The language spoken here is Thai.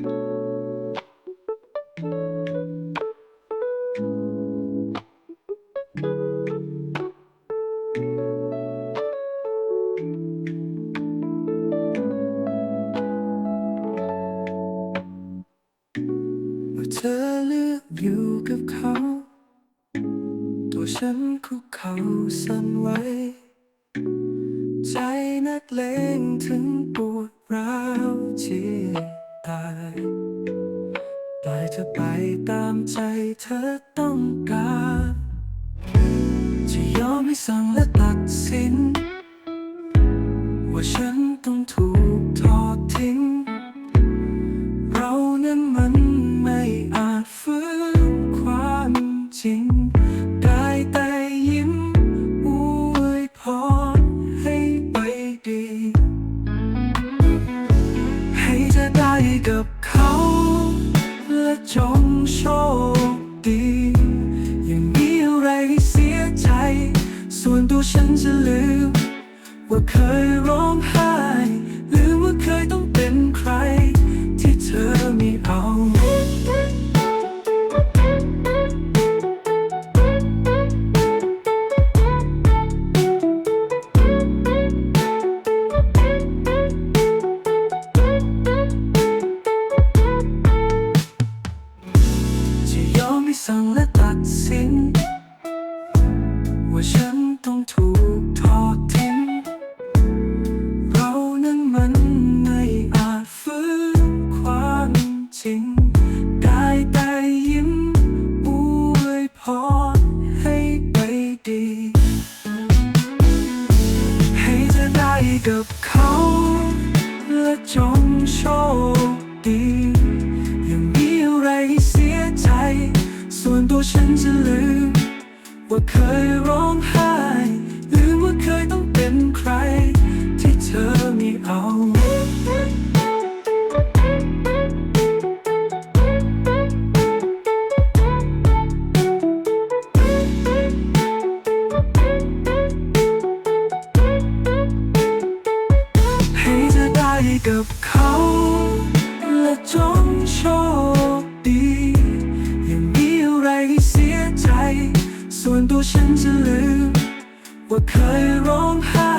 เมื่อเธอเลือกอยู่กับเขา ตัวฉันคุกเข่าสั่นไหวใจนักเลงถึงปวดร้าวที่ตายปล่อยเธอไปตามใจเธอต้องการจะยอมให้สั่งและตัดสิน ว่าฉัน ลืม ว่าเคยร้องไห้ลืมว่าเคยต้องเป็นใคร ที่เธอไม่เอาจะยอมให้สั่งและตัดสิน ว่าฉัน กับเขา และจงโชคดียังมีอะไรเสียใจ ส่วนตัวฉันจะลืม ว่าเคยร้องไห้ กับเขา และจงโชคดียังมีอะไรเสียใจ ส่วนตัวฉันจะลืม ว่าเคยร้องไห้